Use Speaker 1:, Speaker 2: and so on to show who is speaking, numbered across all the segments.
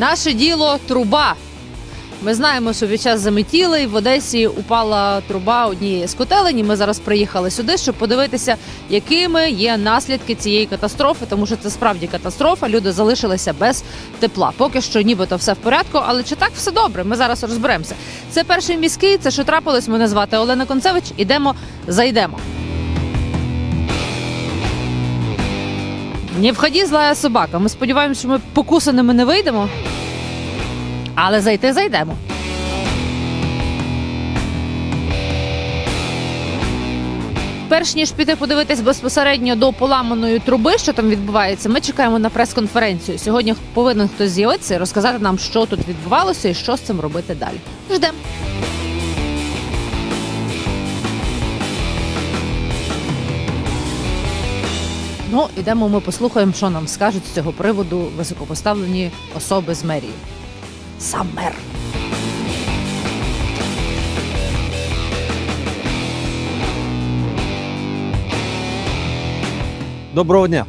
Speaker 1: Наше діло труба. Ми знаємо, що під час заметілей в Одесі упала труба однієї з котелень. Ми зараз приїхали сюди, щоб подивитися, якими є наслідки цієї катастрофи, тому що це справді катастрофа. Люди залишилися без тепла. Поки що, нібито все в порядку, але чи так все добре? Ми зараз розберемося. Це перший міський. Це що трапилось. Мене звати Олена Концевич. Ідемо, зайдемо. Не вході, злая собака. Ми сподіваємося, що ми покусаними не вийдемо. Але зайти зайдемо. Перш ніж піти подивитись безпосередньо до поламаної труби, що там відбувається, ми чекаємо на прес-конференцію. Сьогодні повинен хтось з'явитися і розказати нам, що тут відбувалося і що з цим робити далі. Ждемо. Ну, ідемо, ми послухаємо, що нам скажуть з цього приводу високопоставлені особи з мерії. Сам мер.
Speaker 2: Доброго дня.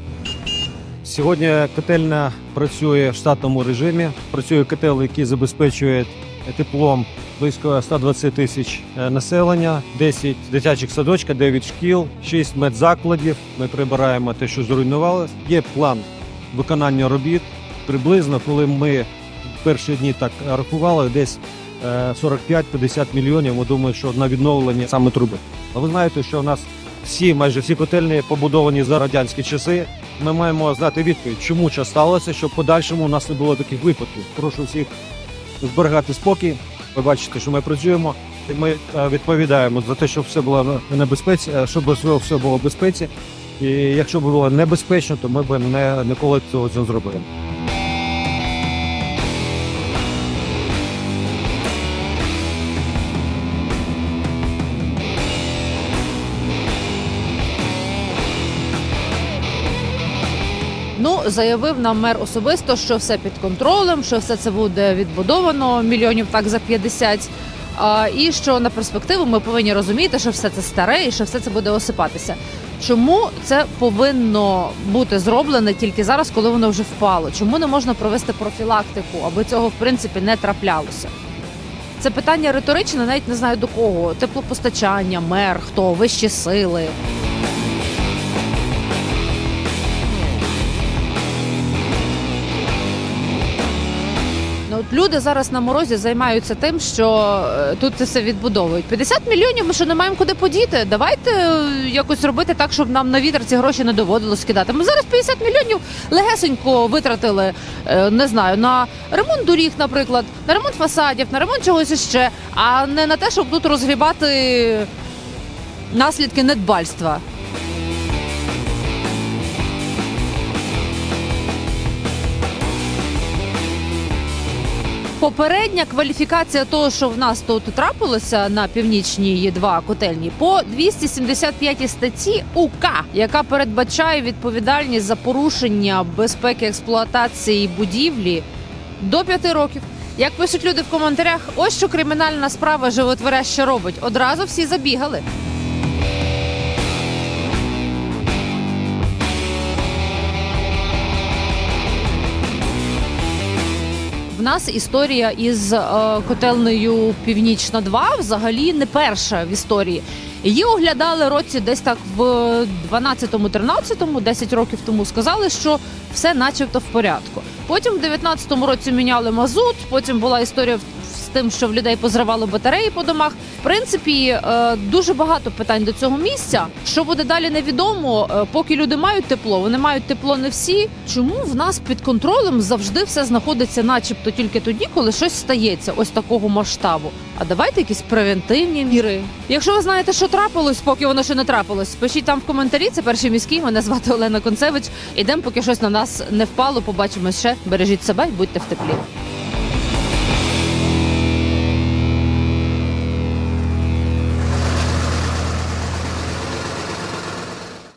Speaker 2: Сьогодні котельня працює в штатному режимі. Працює котел, який забезпечує теплом близько 120 тисяч е, населення, 10 дитячих садочків, 9 шкіл, 6 медзакладів. Ми прибираємо те, що зруйнувалося. Є план виконання робіт. Приблизно, коли ми в перші дні так рахували, десь е, 45-50 мільйонів. Ми думаємо, що на відновлення саме труби. А ви знаєте, що у нас всі, майже всі котельні побудовані за радянські часи. Ми маємо знати відповідь, чому це сталося, щоб подальшому у нас не було таких випадків. Прошу всіх зберігати спокій. Ви бачите, що ми працюємо. І ми е, відповідаємо за те, щоб все було в небезпеці, е, щоб все- все було в безпеці. І якщо б було небезпечно, то ми б не ніколи цього не зробили.
Speaker 1: Ну, заявив нам мер особисто, що все під контролем, що все це буде відбудовано мільйонів так за 50. А, і що на перспективу ми повинні розуміти, що все це старе і що все це буде осипатися. Чому це повинно бути зроблене тільки зараз, коли воно вже впало? Чому не можна провести профілактику, аби цього в принципі не траплялося? Це питання риторичне, навіть не знаю до кого. Теплопостачання, мер, хто вищі сили. Люди зараз на морозі займаються тим, що е, тут це все відбудовують. 50 мільйонів ми що не маємо куди подіти. Давайте е, якось робити так, щоб нам на вітер ці гроші не доводилось кидати. Ми зараз 50 мільйонів легесенько витратили, е, не знаю, на ремонт доріг, наприклад, на ремонт фасадів, на ремонт чогось іще, а не на те, щоб тут розгрібати наслідки недбальства. Попередня кваліфікація того, що в нас тут трапилося на північній Є2 котельні, по 275 статті УК, яка передбачає відповідальність за порушення безпеки експлуатації будівлі до 5 років. Як пишуть люди в коментарях, ось що кримінальна справа животворяще робить. Одразу всі забігали. Нас історія із е, котельнею Північна 2 взагалі не перша в історії. Її оглядали році десь так в 12-13, 10 років тому сказали, що все начебто в порядку. Потім в 19-му році міняли мазут, потім була історія тим, що в людей позривало батареї по домах. В принципі, е, дуже багато питань до цього місця. Що буде далі, невідомо. Е, Поки люди мають тепло, вони мають тепло не всі. Чому в нас під контролем завжди все знаходиться, начебто тільки тоді, коли щось стається, ось такого масштабу. А давайте якісь превентивні міри. Якщо ви знаєте, що трапилось, поки воно ще не трапилось, пишіть там в коментарі. Це перший міський. Мене звати Олена Концевич. Ідемо, поки щось на нас не впало. Побачимось ще. Бережіть себе і будьте в теплі.